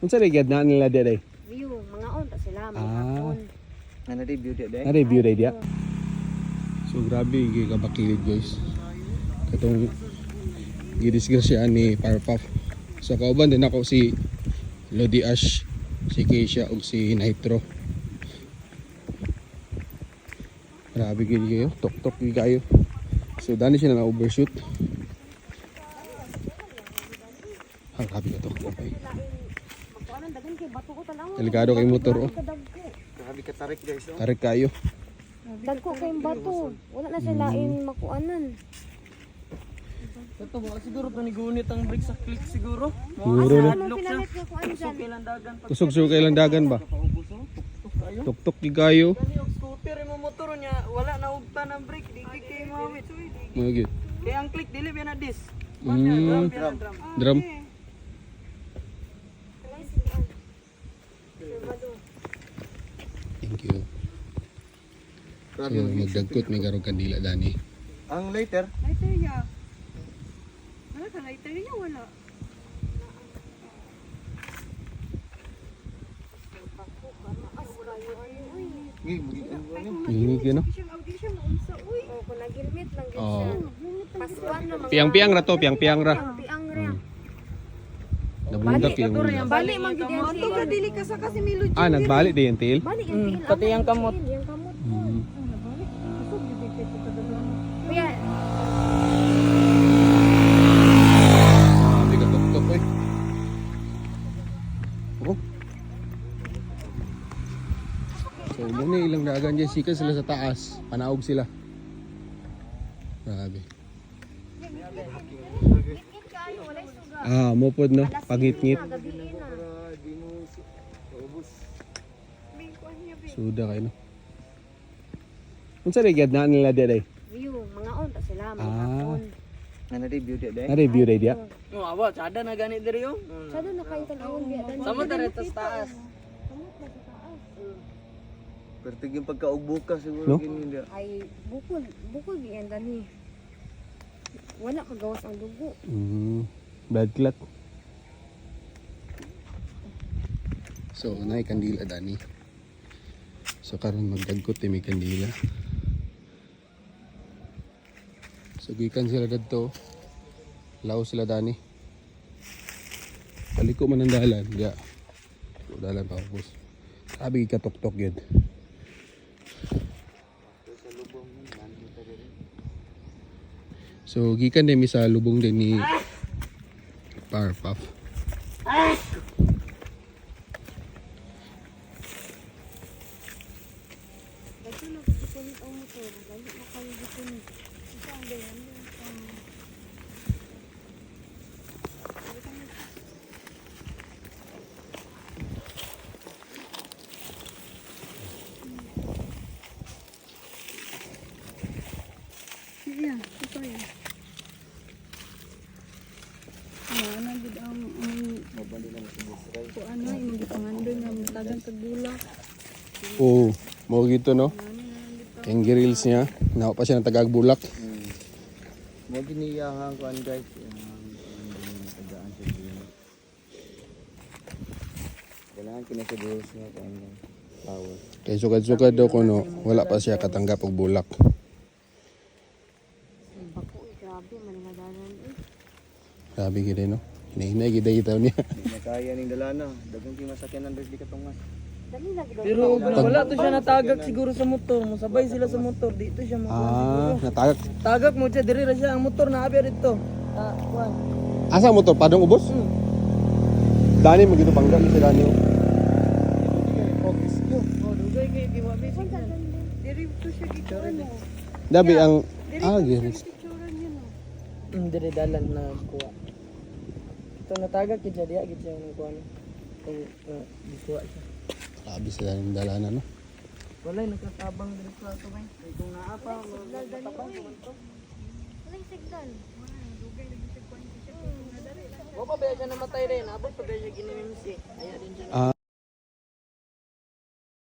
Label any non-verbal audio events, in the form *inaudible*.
Unsa rin gad na nila dire? View, mga on ta sila, mga Ah. on. Ano di beauty day? Na review day dia. So grabe gi kabakilid guys. Katong gidisgrasya ni Powerpuff. So kauban din ako si Lodi Ash, si Keisha ug si Nitro. Grabe gid kayo, tok-tok gid kayo. So dani siya na overshoot. Ah, grabe ka to. Okay. Delikado kay motor oh. Grabe ka tarik guys. Oh. Tarik kayo. Dagko kay bato. Wala na sila in makuanan. Ito ba siguro to ni gunit ang brake sa click siguro. Siguro na. Kuan dyan? Kailan dagan kay ba? oh. Tuk kayo. Tok-tok gid kayo. Og scooter mo motor niya wala na ugta ng brake di kay kay mawit. Di- Mga gid. Kaya ang click dili ba na dis. Mm. Drum, drum. Thank you. Grabe mag magdagkot may garong kandila dani. Ang later, Lighter ya. Wala ka lighter niya wala. gi gi ano yun, no? Oh, kung nagilmit lang gyud Oo. siya. Paskuan na mga Piang-piang ra to, piang-piang ra. piang ra. Nabundak yung Bali man gyud yan siya. dili ka sa kasi milo. Ah, nagbalik din yung tail? Bali yung Mm, tiil. pati amo, yung kamot. Yung kamot. Mm. Kuya, Grabe ka tok-tok eh. Oh. So, muna ilang dagan dyan. Sika sila sa taas. Panaog sila. Grabe. Ah, mupod no? Pangit-ngit. gabiin na. Suda kayo no? Unsa rin gad na nila dire? View, mga on ta sila, mga Ah. on. ano di beauty day? Na review day dia? No, awa, sada na gani diri yo. Sa doon na kayo tanawon biya. Sama dere tas taas. Pero tigyung pagkaugbuka siguro No? gini dia. Ay, bukol, bukol biyan dani. Wala kagawas ang dugo. Mm, blood clot. So, naay kandila dani. So karon magdagkot eh, may kandila. So gikan sila dadto. Law sila dani. Paliko man ang dalan, ya. So, dalan pa ubos. Sabi katok-tok yun. So gikan din mi sa lubong din ni Powerpuff. Dito na ko pupunit ang motor. Dali na kayo pupunit. Saan ba yan? Iya, ito yan. Ano, gid ang ang ko ano, imong gipangandon nga mutagan kag bulak. Oo, mo gito no. Yung grills niya, nawa pa siya ng tagag bulak. Hmm. Mo giniyahan ko an guys. Ang tagaan sa gini. Kailangan kinasiguro siya kung ano power. Kay sukad-sukad daw ko no, wala pa siya katanggap og bulak. Bako, grabe. Maningadanan eh. Grabe gid no. Hinahinay gid itaw niya. *laughs* Di na kaya ning dalana. Dagang ki masakyan ang. Dali na gid. Pero wala to siya natagak siguro sa motor. Musabay sila sa motor. Dito siya mo. Ah, natagak. Tagak mo siya diri ra siya ang motor na abi dito. Ah, kuan. Asa mo to? Padong ubos? Hmm. Dani mo gito panggal si Dani. oh. Dugay kay di wa may signal. Diri to siya gito ano. Dabi ang ah, giris. Mm, diri dalan na kuha. Ito natagak kid siya diya gid siya ng kuan. Kung uh, kuha siya. Grabe sila ng dalana no. Walay nakatabang diri sa to bay. Kung naa pa Walang signal. Wa pa ba siya namatay rin? Abot pa ba siya ginimimsi? Aya din siya.